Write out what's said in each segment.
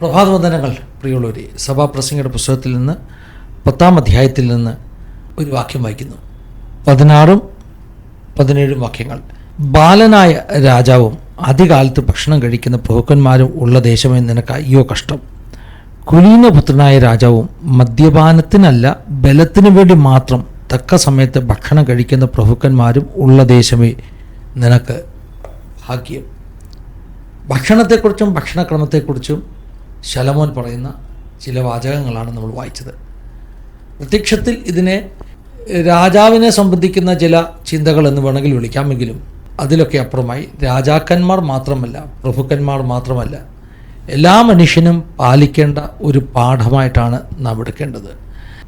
പ്രഭാതവന്ദനങ്ങൾ പ്രിയമുള്ളവരെ സഭാപ്രസംഗയുടെ പുസ്തകത്തിൽ നിന്ന് പത്താം അധ്യായത്തിൽ നിന്ന് ഒരു വാക്യം വായിക്കുന്നു. പതിനാറും പതിനേഴും വാക്യങ്ങൾ. ബാലനായ രാജാവും അധികാലത്ത് ഭക്ഷണം കഴിക്കുന്ന പ്രഭുക്കന്മാരും ഉള്ള ദേശമേ നിനക്ക് അയ്യോ കഷ്ടം. കുലീനപുത്രനായ രാജാവും മദ്യപാനത്തിനല്ല ബലത്തിനു വേണ്ടി മാത്രം തക്ക സമയത്ത് ഭക്ഷണം കഴിക്കുന്ന പ്രഭുക്കന്മാരും ഉള്ള ദേശമേ നിനക്ക് ഭാഗ്യം. ഭക്ഷണത്തെക്കുറിച്ചും ഭക്ഷണക്രമത്തെക്കുറിച്ചും ശലമോൻ പറയുന്ന ചില വാചകങ്ങളാണ് നമ്മൾ വായിച്ചത്. പ്രത്യക്ഷത്തിൽ ഇതിനെ രാജാവിനെ സംബന്ധിക്കുന്ന ചില ചിന്തകൾ എന്ന് വേണമെങ്കിൽ വിളിക്കാമെങ്കിലും അതിലൊക്കെ അപ്പുറമായി രാജാക്കന്മാർ മാത്രമല്ല പ്രഭുക്കന്മാർ മാത്രമല്ല എല്ലാ മനുഷ്യനും പാലിക്കേണ്ട ഒരു പാഠമായിട്ടാണ് നാം എടുക്കേണ്ടത്.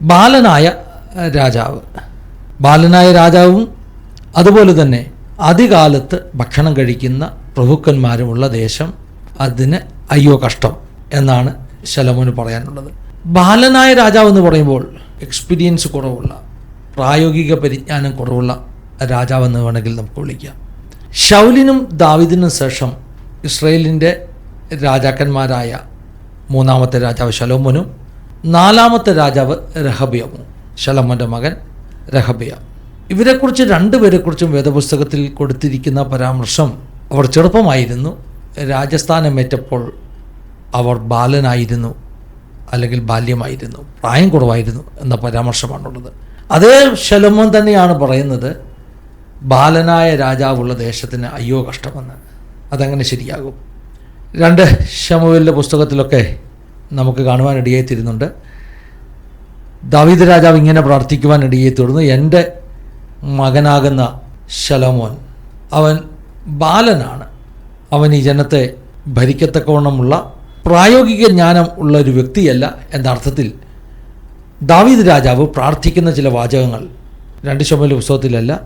ബാലനായ രാജാവ് ബാലനായ രാജാവും അതുപോലെ തന്നെ അധികാലത്ത് ഭക്ഷണം കഴിക്കുന്ന പ്രഭുക്കന്മാരുമുള്ള ദേശം അതിന് അയ്യോ കഷ്ടം. എന്നാണ് ശലമോന് പറയാനുള്ളത്. ബാലനായ രാജാവ് എന്ന് പറയുമ്പോൾ എക്സ്പീരിയൻസ് കുറവുള്ള പ്രായോഗിക പരിജ്ഞാനം കുറവുള്ള രാജാവെന്ന് വേണമെങ്കിൽ നമുക്ക് വിളിക്കാം. ഷൗലിനും ദാവിദിനും ശേഷം ഇസ്രയേലിന്റെ രാജാക്കന്മാരായ മൂന്നാമത്തെ രാജാവ് ശലോമോനും നാലാമത്തെ രാജാവ് രഹബിയമും ശലോമോന്റെ മകൻ രഹബിയ. ഇവരെക്കുറിച്ച് രണ്ടുപേരെക്കുറിച്ചും വേദപുസ്തകത്തിൽ കൊടുത്തിരിക്കുന്ന പരാമർശം അവർ ചെറുപ്പമായിരുന്നു. രാജസ്ഥാനമേറ്റപ്പോൾ അവർ ബാലനായിരുന്നു അല്ലെങ്കിൽ ബാല്യമായിരുന്നു പ്രായം കുറവായിരുന്നു എന്ന പരാമർശമാണുള്ളത്. അതേ ശലമോൻ തന്നെയാണ് പറയുന്നത് ബാലനായ രാജാവുള്ള ദേശത്തിന് അയ്യോ കഷ്ടമെന്ന്. അതങ്ങനെ ശരിയാകും. രണ്ട് ഷമുവലിന്റെ പുസ്തകത്തിലൊക്കെ നമുക്ക് കാണുവാനിടയായി തീരുന്നുണ്ട്. ദാവീദ് രാജാവ് ഇങ്ങനെ പ്രാർത്ഥിക്കുവാൻ ഇടയായി തീർന്നു എന്റെ മകനാകുന്ന ശലോമോൻ അവൻ ബാലനാണ്. അവൻ ഈ ജനത്തെ ഭരിക്കത്തക്കവണ്ണമുള്ള പ്രായോഗിക ജ്ഞാനം ഉള്ള ഒരു വ്യക്തിയല്ല എന്ന അർത്ഥത്തിൽ ദാവീദ് രാജാവ് പ്രാർത്ഥിക്കുന്ന ചില വാചകങ്ങൾ രണ്ട് ശമല പുസ്തകത്തിലല്ല.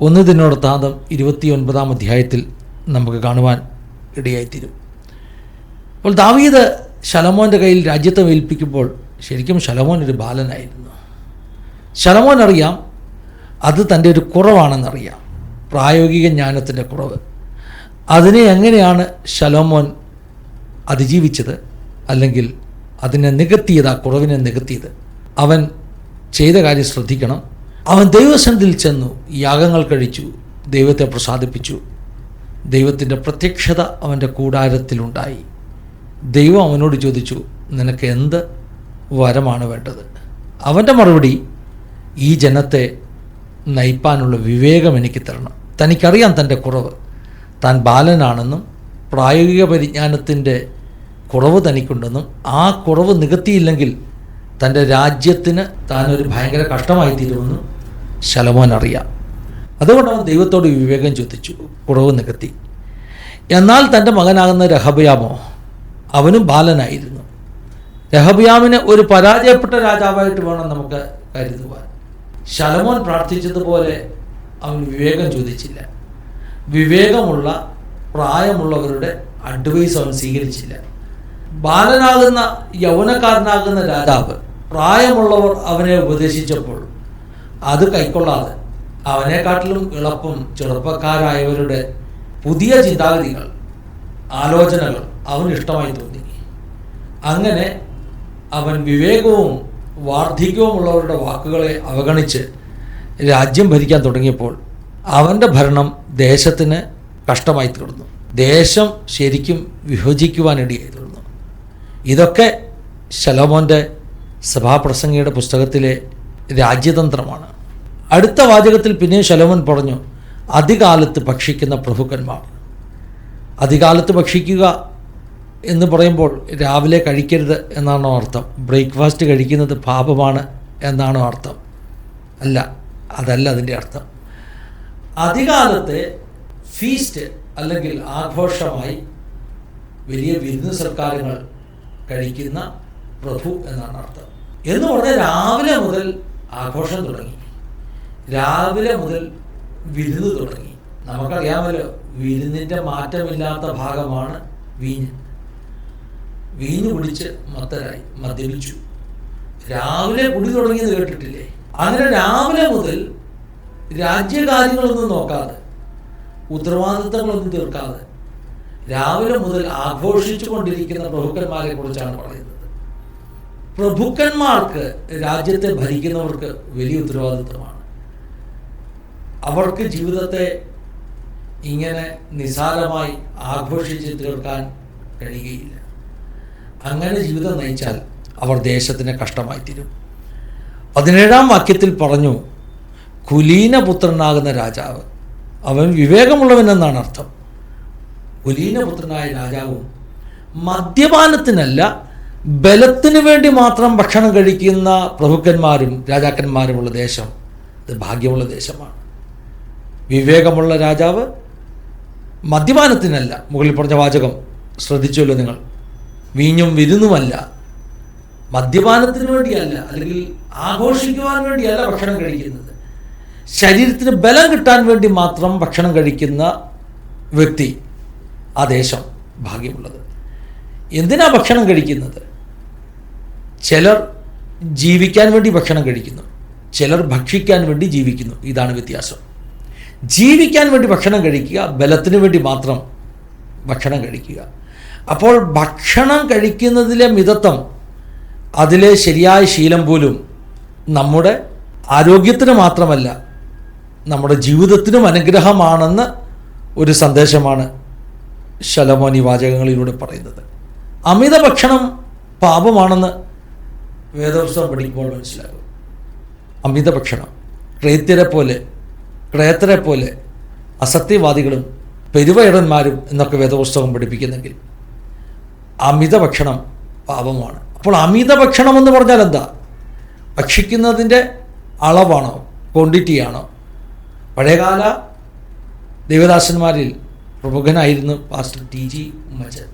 ഒന്ന് ദിനോടത്താന്തം ഇരുപത്തിയൊൻപതാം അധ്യായത്തിൽ നമുക്ക് കാണുവാൻ ഇടയായിത്തീരും. അപ്പോൾ ദാവീദ് ശലമോന്റെ കയ്യിൽ രാജ്യത്തെ ഏൽപ്പിക്കുമ്പോൾ ശരിക്കും ശലമോൻ ഒരു ബാലനായിരുന്നു. ശലമോൻ അറിയാം അത് തന്റെ ഒരു കുറവാണെന്നറിയാം. പ്രായോഗിക ജ്ഞാനത്തിന്റെ കുറവ്. അതിനെ എങ്ങനെയാണ് ശലോമോൻ അതിജീവിച്ചത് അല്ലെങ്കിൽ അതിനെ നികത്തിയത് ആ കുറവിനെ നികത്തിയത്. അവൻ ചെയ്ത കാര്യം ശ്രദ്ധിക്കണം. അവൻ ദൈവസന്നിധിയിൽ ചെന്നു യാഗങ്ങൾ കഴിച്ചു ദൈവത്തെ പ്രസാദിപ്പിച്ചു. ദൈവത്തിന്റെ പ്രത്യക്ഷത അവന്റെ കൂടാരത്തിലുണ്ടായി. ദൈവം അവനോട് ചോദിച്ചു നിനക്ക് എന്ത് വരമാണ് വേണ്ടത്? അവന്റെ മറുപടി ഈ ജനത്തെ നയിപ്പാനുള്ള വിവേകം എനിക്ക് തരണം. തനിക്കറിയാം തന്റെ കുറവ്. താൻ ബാലനാണെന്നും പ്രായോഗിക പരിജ്ഞാനത്തിന്റെ കുറവ് തനിക്കുണ്ടെന്നും ആ കുറവ് നികത്തിയില്ലെങ്കിൽ തന്റെ രാജ്യത്തിന് താനൊരു ഭയങ്കര കഷ്ടമായി തീരുമെന്നും ശലമോൻ അറിയാം. അതുകൊണ്ട് അവൻ ദൈവത്തോട് വിവേകം ചോദിച്ചു. കുറവ് നികത്തി. എന്നാൽ തന്റെ മകനാകുന്ന രഹബയാമോ? അവനും ബാലനായിരുന്നു. രഹബയാമിനെ ഒരു പരാജയപ്പെട്ട രാജാവായിട്ട് വേണം നമുക്ക് കരുതുവാൻ. ശലമോൻ പ്രാർത്ഥിച്ചതുപോലെ അവൻ വിവേകം ചോദിച്ചില്ല. വിവേകമുള്ള പ്രായമുള്ളവരുടെ അഡ്വൈസ് അവൻ സ്വീകരിച്ചില്ല. ബാലനാകുന്ന യൗവനക്കാരനാകുന്ന രാജാവ് പ്രായമുള്ളവർ അവനെ ഉപദേശിച്ചപ്പോൾ അത് കൈക്കൊള്ളാതെ അവനെക്കാട്ടിലും എളുപ്പം ചെറുപ്പക്കാരായവരുടെ പുതിയ ചിന്താഗതികൾ ആലോചനകൾ അവന് ഇഷ്ടമായി തോന്നി. അങ്ങനെ അവൻ വിവേകവും വാർദ്ധക്യവുമുള്ളവരുടെ വാക്കുകളെ അവഗണിച്ച് രാജ്യം ഭരിക്കാൻ തുടങ്ങിയപ്പോൾ അവന്റെ ഭരണം ദേശത്തിന് കഷ്ടമായി തീർന്നു ദേശം ശരിക്കും വിഭജിക്കുവാനിടയായി തീർന്നു ഇതൊക്കെ ശലോമോന്റെ സഭാപ്രസംഗിയുടെ പുസ്തകത്തിലെ രാജ്യതന്ത്രമാണ്. അടുത്ത വാചകത്തിൽ പിന്നെ ശലോമോൻ പറഞ്ഞു അധികാലത്ത് ഭക്ഷിക്കുന്ന പ്രഭുക്കന്മാർ. അധികാലത്ത് ഭക്ഷിക്കുക എന്ന് പറയുമ്പോൾ രാവിലെ കഴിക്കരുത് എന്നാണോ അർത്ഥം? ബ്രേക്ക്ഫാസ്റ്റ് കഴിക്കുന്നത് പാപമാണ് എന്നാണോ അർത്ഥം? അല്ല അതല്ല അതിന്റെ അർത്ഥം. അധികാലത്തെ ഫീസ്റ്റ് അല്ലെങ്കിൽ ആഘോഷമായി വലിയ വിരുന്ന് സൽക്കാരങ്ങൾ കഴിക്കുന്ന പ്രഭു എന്നാണ് അർത്ഥം. എന്ന് പറഞ്ഞാൽ രാവിലെ മുതൽ ആഘോഷം തുടങ്ങി. രാവിലെ മുതൽ വിരുന്ന് തുടങ്ങി. നമുക്കറിയാമല്ലോ വിരുന്നിന്റെ മാറ്റമില്ലാത്ത ഭാഗമാണ് വീഞ്ഞ്. വീഞ്ഞ് കുടിച്ച് മത്തരായി മദ്യപിച്ചു. രാവിലെ കുടി തുടങ്ങിയെന്ന് കേട്ടിട്ടില്ലേ? അങ്ങനെ രാവിലെ മുതൽ രാജ്യകാര്യങ്ങളൊന്നും നോക്കാതെ ഉത്തരവാദിത്തങ്ങളൊന്നും തീർക്കാതെ രാവിലെ മുതൽ ആഘോഷിച്ചു കൊണ്ടിരിക്കുന്ന പ്രഭുക്കന്മാരെ കുറിച്ചാണ് പറയുന്നത്. പ്രഭുക്കന്മാർക്ക് രാജ്യത്തെ ഭരിക്കുന്നവർക്ക് വലിയ ഉത്തരവാദിത്വമാണ് അവർക്ക് ജീവിതത്തെ ഇങ്ങനെ നിസാരമായി ആഘോഷിച്ച് തീർക്കാൻ കഴിയുകയില്ല. അങ്ങനെ ജീവിതം നയിച്ചാൽ അവർ ദേശത്തിന് കഷ്ടമായി തീരും. പതിനേഴാം വാക്യത്തിൽ പറഞ്ഞു കുലീനപുത്രനാകുന്ന രാജാവ് അവൻ വിവേകമുള്ളവനെന്നാണ് അർത്ഥം. കുലീനപുത്രനായ രാജാവും മദ്യപാനത്തിനല്ല ബലത്തിനു വേണ്ടി മാത്രം ഭക്ഷണം കഴിക്കുന്ന പ്രഭുക്കന്മാരും രാജാക്കന്മാരുമുള്ള ദേശം. ഇത് ഭാഗ്യമുള്ള ദേശമാണ്. വിവേകമുള്ള രാജാവ് മദ്യപാനത്തിനല്ല. മുകളിൽ പറഞ്ഞ വാചകം ശ്രദ്ധിച്ചുവല്ലോ നിങ്ങൾ. വീഞ്ഞും വിരുന്നുമല്ല. മദ്യപാനത്തിന് വേണ്ടിയല്ല അല്ലെങ്കിൽ ആഘോഷിക്കുവാൻ വേണ്ടിയല്ല ഭക്ഷണം കഴിക്കുന്നത്. ശരീരത്തിന് ബലം കിട്ടാൻ വേണ്ടി മാത്രം ഭക്ഷണം കഴിക്കുന്ന വ്യക്തി ആ ദേശം ഭാഗ്യമുള്ളത്. എന്തിനാ ഭക്ഷണം കഴിക്കുന്നത്? ചിലർ ജീവിക്കാൻ വേണ്ടി ഭക്ഷണം കഴിക്കുന്നു. ചിലർ ഭക്ഷിക്കാൻ വേണ്ടി ജീവിക്കുന്നു. ഇതാണ് വ്യത്യാസം. ജീവിക്കാൻ വേണ്ടി ഭക്ഷണം കഴിക്കുക ബലത്തിന് വേണ്ടി മാത്രം ഭക്ഷണം കഴിക്കുക. അപ്പോൾ ഭക്ഷണം കഴിക്കുന്നതിലെ മിതത്വം അതിലെ ശരിയായ ശീലം പോലും നമ്മുടെ ആരോഗ്യത്തിന് മാത്രമല്ല നമ്മുടെ ജീവിതത്തിനും അനുഗ്രഹമാണെന്ന് ഒരു സന്ദേശമാണ് ശലമോനി വാചകങ്ങളിലൂടെ പറയുന്നത്. അമിത ഭക്ഷണം പാപമാണെന്ന് വേദോത്സവം പഠിക്കുമ്പോൾ മനസ്സിലാകും. അമിത ഭക്ഷണം ക്രേത്യരെ പോലെ ക്രേത്തരെ പോലെ അസത്യവാദികളും പെരുവയടന്മാരും എന്നൊക്കെ വേദപുസ്തകം പഠിപ്പിക്കുന്നെങ്കിൽ അമിത ഭക്ഷണം പാപമാണ്. അപ്പോൾ അമിത ഭക്ഷണം എന്ന് പറഞ്ഞാൽ എന്താ? ഭക്ഷിക്കുന്നതിന്റെ അളവാണോ? ക്വാണ്ടിറ്റിയാണോ പഴയകാല ദേവദാസന്മാരിൽ പ്രമുഖനായിരുന്നു പാസ്റ്റർ ടി ജി ഉമ്മച്ചൻ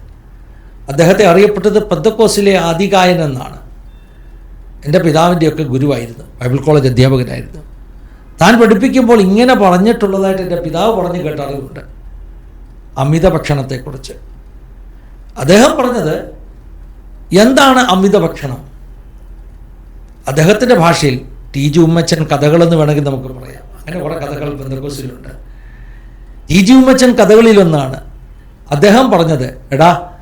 അദ്ദേഹത്തെ അറിയപ്പെട്ടത് പെന്തക്കോസിലെ ആദികായൻ എന്നാണ്. എന്റെ പിതാവിന്റെയൊക്കെ ഗുരുവായിരുന്നു ബൈബിൾ കോളേജ് അധ്യാപകനായിരുന്നു. താൻ പഠിപ്പിക്കുമ്പോൾ ഇങ്ങനെ പറഞ്ഞിട്ടുള്ളതായിട്ട് എന്റെ പിതാവ് പറഞ്ഞു കേട്ട അറിവുണ്ട് അമിത ഭക്ഷണത്തെക്കുറിച്ച്. അദ്ദേഹം പറഞ്ഞത് എന്താണ് അമിത ഭക്ഷണം? അദ്ദേഹത്തിന്റെ ഭാഷയിൽ ടി ജി ഉമ്മച്ചൻ കഥകളെന്ന് വേണമെങ്കിൽ നമുക്ക് പറയാം. അങ്ങനെ കുറേ കഥകൾ ബന്ധക്കോസിലുണ്ട് ടി. ജി. ഉമ്മച്ചൻ കഥകളിലൊന്നാണ്. അദ്ദേഹം പറഞ്ഞത് എടാ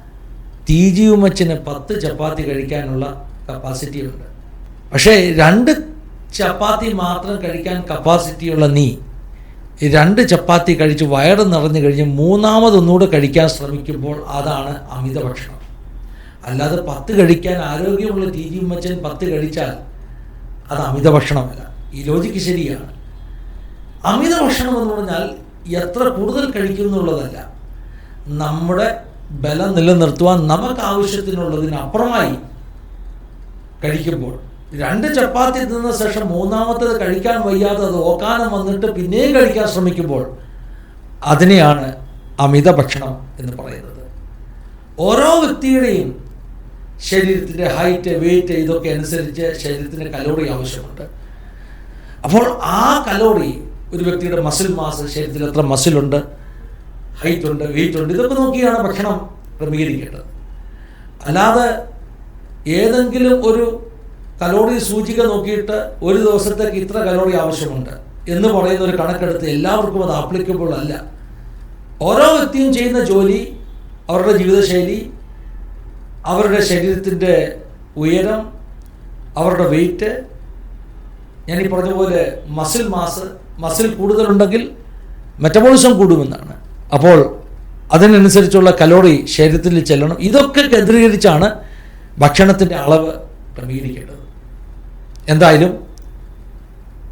ടി. ജി. ഉമ്മച്ചന് പത്ത് ചപ്പാത്തി കഴിക്കാനുള്ള കപ്പാസിറ്റി ഉണ്ട്. പക്ഷേ രണ്ട് ചപ്പാത്തി മാത്രം കഴിക്കാൻ കപ്പാസിറ്റിയുള്ള നീ രണ്ട് ചപ്പാത്തി കഴിച്ച് വയറ് നിറഞ്ഞു കഴിഞ്ഞ് മൂന്നാമതൊന്നുകൂടെ കഴിക്കാൻ ശ്രമിക്കുമ്പോൾ അതാണ് അമിത ഭക്ഷണം അല്ലാതെ പത്ത് കഴിക്കാൻ ആരോഗ്യമുള്ള ടി. ജി. ഉമ്മച്ചൻ പത്ത് കഴിച്ചാൽ അത് അമിത ഭക്ഷണമല്ല ഈ ലോജിക്ക് ശരിയാണ്. അമിത ഭക്ഷണം എന്ന് പറഞ്ഞാൽ എത്ര കൂടുതൽ കഴിക്കും എന്നുള്ളതല്ല. നമ്മുടെ ബലം നിലനിർത്തുവാൻ നമുക്ക് ആവശ്യത്തിനുള്ളതിനപ്പുറമായി കഴിക്കുമ്പോൾ രണ്ട് ചപ്പാത്തി തിന്ന ശേഷം മൂന്നാമത്തേത് കഴിക്കാൻ വയ്യാതെ അത് ഓക്കാനം വന്നിട്ട് പിന്നെയും കഴിക്കാൻ ശ്രമിക്കുമ്പോൾ അതിനെയാണ് അമിത ഭക്ഷണം എന്ന് പറയുന്നത്. ഓരോ വ്യക്തിയുടെയും ശരീരത്തിന്റെ ഹൈറ്റ് വെയിറ്റ് ഇതൊക്കെ അനുസരിച്ച് ശരീരത്തിന് കലോറി ആവശ്യമുണ്ട്. അപ്പോൾ ആ കലോറി ഒരു വ്യക്തിയുടെ മസിൽ മാസ് ശരീരത്തിൽ എത്ര മസിലുണ്ട് ഹൈറ്റ് ഉണ്ട് വെയിറ്റ് ഉണ്ട് ഇതൊക്കെ നോക്കിയാണ് ഭക്ഷണം ക്രമീകരിക്കേണ്ടത്. അല്ലാതെ ഏതെങ്കിലും ഒരു കലോറി സൂചിക നോക്കിയിട്ട് ഒരു ദിവസത്തേക്ക് ഇത്ര കലോറി ആവശ്യമുണ്ട് എന്ന് പറയുന്ന ഒരു കണക്കെടുത്ത് എല്ലാവർക്കും അത് ആപ്ലിക്കബിൾ അല്ല. ഓരോ വ്യക്തിയും ചെയ്യുന്ന ജോലി അവരുടെ ജീവിതശൈലി അവരുടെ ശരീരത്തിന്റെ ഉയരം അവരുടെ വെയിറ്റ് ഞാൻ ഈ പറഞ്ഞ പോലെ മസിൽ മാസ് മസിൽ കൂടുതലുണ്ടെങ്കിൽ മെറ്റബോളിസം കൂടുമെന്നാണ്. അപ്പോൾ അതിനനുസരിച്ചുള്ള കലോറി ശരീരത്തിൽ ചെല്ലണം. ഇതൊക്കെ കേന്ദ്രീകരിച്ചാണ് ഭക്ഷണത്തിന്റെ അളവ് ക്രമീകരിക്കേണ്ടത്. എന്തായാലും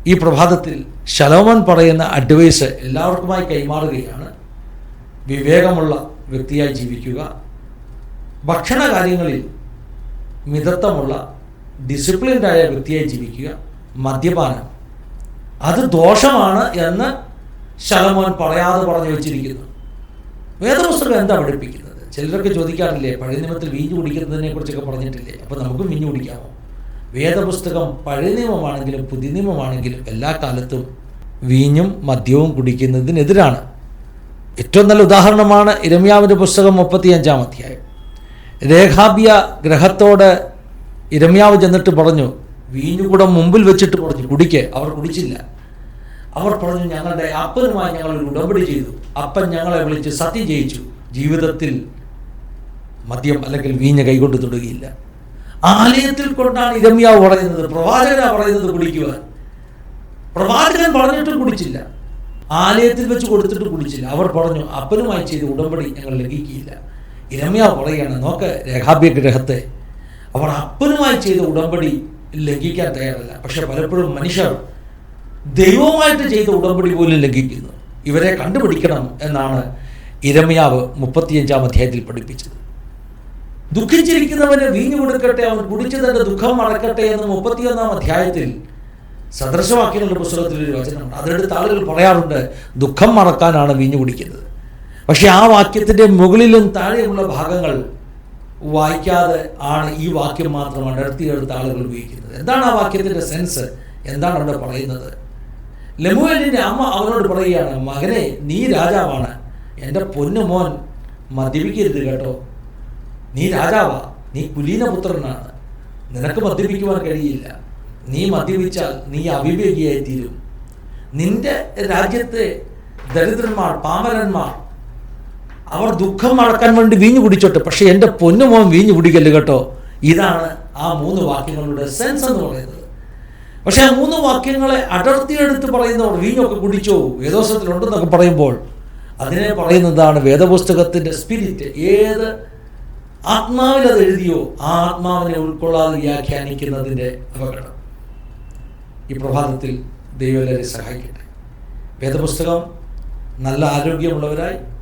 ഈ പ്രഭാതത്തിൽ ശലോമൻ പറയുന്ന അഡ്വൈസ് എല്ലാവർക്കുമായി കൈമാറുകയാണ്. വിവേകമുള്ള വ്യക്തിയായി ജീവിക്കുക. ഭക്ഷണ കാര്യങ്ങളിൽ മിതത്വമുള്ള ഡിസിപ്ലിൻഡായ വ്യക്തിയായി ജീവിക്കുക. മദ്യപാനം. അത് ദോഷമാണ് എന്ന് ശലമോൻ പറയാതെ പറഞ്ഞു വെച്ചിരിക്കുന്നു. വേദപുസ്തകം എന്താ പഠിപ്പിക്കുന്നത്? ചിലരൊക്കെ ചോദിക്കാറില്ലേ പഴയ നിയമത്തിൽ വീഞ്ഞു കുടിക്കുന്നതിനെ കുറിച്ചൊക്കെ പറഞ്ഞിട്ടില്ലേ? അപ്പോൾ നമുക്കും വീഞ്ഞു കുടിക്കാമോ? വേദപുസ്തകം പഴയ നിയമമാണെങ്കിലും പുതിയ നിയമമാണെങ്കിലും എല്ലാ കാലത്തും വീഞ്ഞും മദ്യവും കുടിക്കുന്നതിനെതിരാണ്. ഏറ്റവും നല്ല ഉദാഹരണമാണ് ഇരമ്യാവിന്റെ പുസ്തകം മുപ്പത്തിയഞ്ചാം അധ്യായം. രേഖാബ്യ ഗ്രഹത്തോട് ഇരമ്യാവ് ചെന്നിട്ട് പറഞ്ഞു വീഞ്ഞുകൂടം മുമ്പിൽ വെച്ചിട്ട് പറഞ്ഞു കുടിക്കേ. അവർ കുടിച്ചില്ല. അവർ പറഞ്ഞു ഞങ്ങളുടെ അപ്പനുമായി ഞങ്ങൾ ഒരു ഉടമ്പടി ചെയ്തു. അപ്പൻ ഞങ്ങളെ വിളിച്ച് സത്യം ചെയ്യിച്ചു. ജീവിതത്തിൽ മദ്യം അല്ലെങ്കിൽ വീഞ്ഞ കൈകൊണ്ട് തൊടുകയില്ല. ആലയത്തിൽ കൊണ്ടാണ് ഇരമ്യാവ് പറയുന്നത് പ്രവാചകനാ പറയുന്നത് കുടിക്കുവാൻ പ്രവാചകൻ പറഞ്ഞിട്ട് കുടിച്ചില്ല. ആലയത്തിൽ വെച്ച് കൊടുത്തിട്ട് കുടിച്ചില്ല. അവർ പറഞ്ഞു അപ്പനുമായി ചെയ്ത ഉടമ്പടി ഞങ്ങൾ ലംഘിക്കുകയില്ല. ഇരമ്യാവ് പറയുകയാണ് നോക്ക് രേഖാഭ്യഗ്രഹത്തെ അവർ അപ്പനുമായി ചെയ്ത ഉടമ്പടി ലംഘിക്കാൻ തയ്യാറല്ല പക്ഷെ പലപ്പോഴും മനുഷ്യർ ദൈവവുമായിട്ട് ചെയ്ത ഉടമ്പടി പോലും ലംഘിക്കുന്നു. ഇവരെ കണ്ടുപിടിക്കണം എന്നാണ് ഇരമയാവ് മുപ്പത്തിയഞ്ചാം അധ്യായത്തിൽ പഠിപ്പിച്ചത്. ദുഃഖിച്ചിരിക്കുന്നവന് വീഞ്ഞു കൊടുക്കട്ടെ അവൻ കുടിച്ചു തന്റെ ദുഃഖം മറക്കട്ടെ എന്ന് മുപ്പത്തിയൊന്നാം അധ്യായത്തിൽ സദൃശവാക്യങ്ങളുടെ പുസ്തകത്തിൽ ഒരു വചനമുണ്ട്. അതിനടുത്ത് ആളുകൾ പറയാറുണ്ട് ദുഃഖം മറക്കാനാണ് വീഞ്ഞു കുടിക്കുന്നത്. പക്ഷെ ആ വാക്യത്തിന്റെ മുകളിലും താഴെയുള്ള ഭാഗങ്ങൾ വായിക്കാതെ ആണ് ഈ വാക്യം മാത്രം അടർത്തിയെടുത്ത ആളുകൾ ഉപയോഗിക്കുന്നത്. എന്താണ് ആ വാക്യത്തിന്റെ സെൻസ് എന്താണ് അവിടെ പറയുന്നത്? ലമുവേലിന്റെ അമ്മ അവനോട് പറയുകയാണ് മകനെ നീ രാജാവാണ്. എന്റെ പൊന്നു മോൻ മദ്യപിക്കരുത് കേട്ടോ. നീ രാജാവാ. നീ കുലീനപുത്രനാണ്. നിനക്ക് മദ്യപിക്കുവാൻ കഴിയില്ല. നീ മദ്യപിച്ചാൽ നീ അവിവേകിയായി തീരും നിന്റെ രാജ്യത്തെ ദരിദ്രന്മാർ പാമരന്മാർ അവർ ദുഃഖം മറക്കാൻ വേണ്ടി വീഞ്ഞു കുടിച്ചോട്ടെ. പക്ഷെ എന്റെ പൊന്നുമോൻ വീഞ്ഞു കുടിക്കല്ലേ കേട്ടോ? ഇതാണ് ആ മൂന്ന് വാക്യങ്ങളുടെ സെൻസ് എന്ന് പറയുന്നത്. പക്ഷെ ആ മൂന്ന് വാക്യങ്ങളെ അടർത്തിയെടുത്ത് പറയുന്നവർ വീഞ്ഞൊക്കെ കുടിച്ചോ. വേദോസത്തിലുണ്ടെന്നൊക്കെ പറയുമ്പോൾ അതിനെ പറയുന്നതാണ് വേദപുസ്തകത്തിന്റെ സ്പിരിറ്റ് ഏത് ആത്മാവിൽ അത് എഴുതിയോ ആ ആത്മാവിനെ ഉൾക്കൊള്ളാതെ വ്യാഖ്യാനിക്കുന്നതിന്റെ അപകടം ഈ പ്രഭാതത്തിൽ ദൈവം സഹായിക്കട്ടെ. വേദപുസ്തകം നല്ല ആരോഗ്യമുള്ളവരായി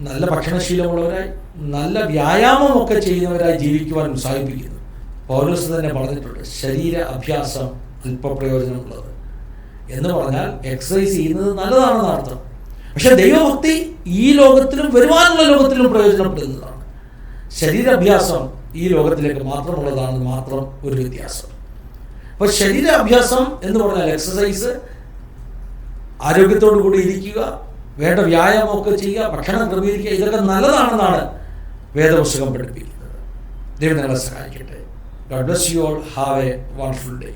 നല്ല ഭക്ഷണശീലമുള്ളവരായി നല്ല വ്യായാമമൊക്കെ ചെയ്യുന്നവരായി ജീവിക്കുവാൻ ഉത്സാഹിപ്പിക്കുന്നു. പൗലോസ് തന്നെ പറഞ്ഞിട്ടുണ്ട് ശരീര അഭ്യാസം അല്പപ്രയോജനമുള്ളത്. എന്ന് പറഞ്ഞാൽ എക്സസൈസ് ചെയ്യുന്നത് നല്ലതാണെന്ന് അർത്ഥം. പക്ഷെ ദൈവഭക്തി ഈ ലോകത്തിലും വരുവാനുള്ള ലോകത്തിലും പ്രയോജനപ്പെടുന്നതാണ്. ശരീരാഭ്യാസം ഈ ലോകത്തിലേക്ക് മാത്രമുള്ളതാണ് മാത്രം ഒരു വ്യത്യാസം. അപ്പോൾ ശരീരാഭ്യാസം എന്ന് പറഞ്ഞാൽ എക്സസൈസ് ആരോഗ്യത്തോടു കൂടി ഇരിക്കുക വേണ്ട വ്യായാമമൊക്കെ ചെയ്യുക ഭക്ഷണം ക്രമീകരിക്കുക ഇതൊക്കെ നല്ലതാണെന്നാണ് വേദപുസ്തകം പഠിപ്പിക്കുന്നത് ദൈവം നിങ്ങളെ സഹായിക്കട്ടെ. God bless you all have a wonderful day